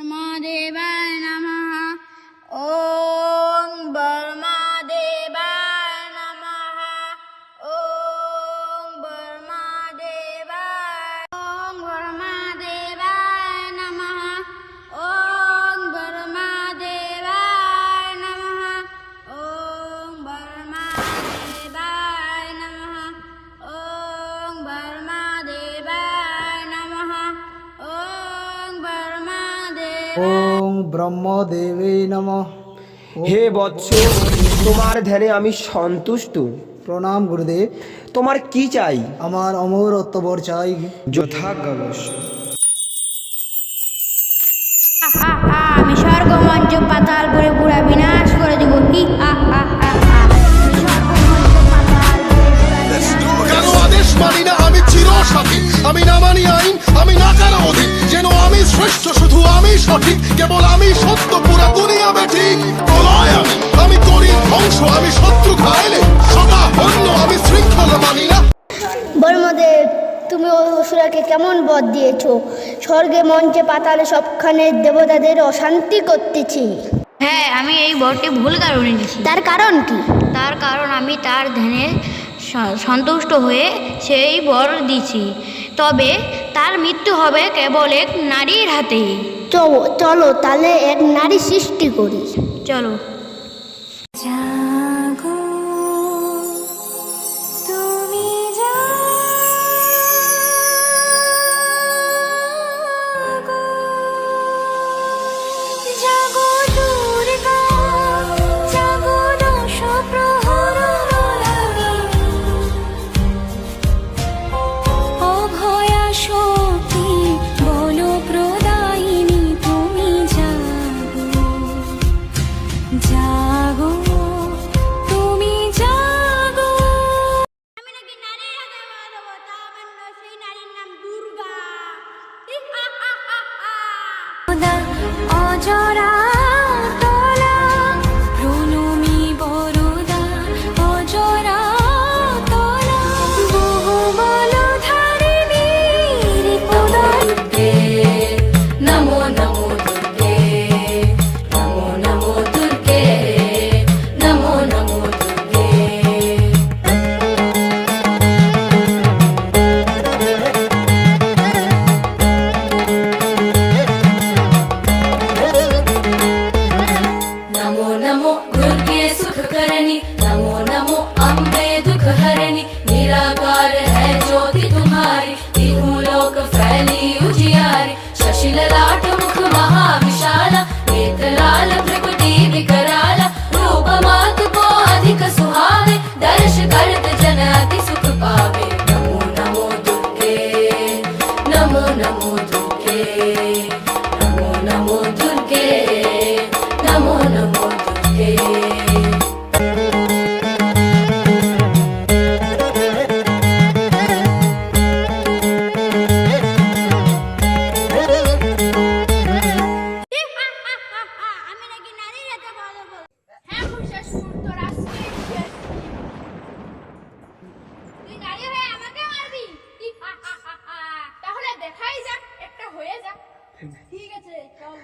ब्रह्मदेवाय ব্রহ্মদেবে নম। হে বৎস তোমার ধ্যানে আমি সন্তুষ্ট। প্রণাম গুরুদেব। তোমার কি চাই? আমার অমরত্ববর চাই। যথাগবশ আমি স্বর্গ মঞ্চ পাতাল করে পুরা বিনাশ করে দেবো। কি আহ হা সঠিক কেবল আমি সত্য পুরা দুনিয়া বেঠিক প্রলয় আমি আমি করি ধ্বংস আমি শত্রু খাইলে সদা হন্য আমি শৃঙ্খলা মানি না। বর্মদেব তুমি ওই অসুরাকে কেমন বধ দিয়েছ? স্বর্গে মঞ্চে পাতালে সবখানে দেবতাদের অশান্তি করতেছি। হ্যাঁ আমি এই বরটি ভুল কারণে দিছি তার কারণ কি? তার কারণ আমি তার ধ্যানে সন্তুষ্ট হয়ে সেই বর দিছি। তবে তার মৃত্যু হবে কেবল এক নারীর হাতে চলো তাহলে এক নারী সৃষ্টি করি। চলো। करणी नमो नमो अम्बे दुख हरणी, निराकार है ज्योति तुम्हारी तीनों लोक फैली उजियारी। शशिल लाट मुख महाविशाला नेत्र लाल त्रिपुटी विकराला, रूप मात को अधिक सुहावे, दर्श करत जन अति सुख पावे। नमो नमो दुर्गे, नमो नमो ঠিক আছে চল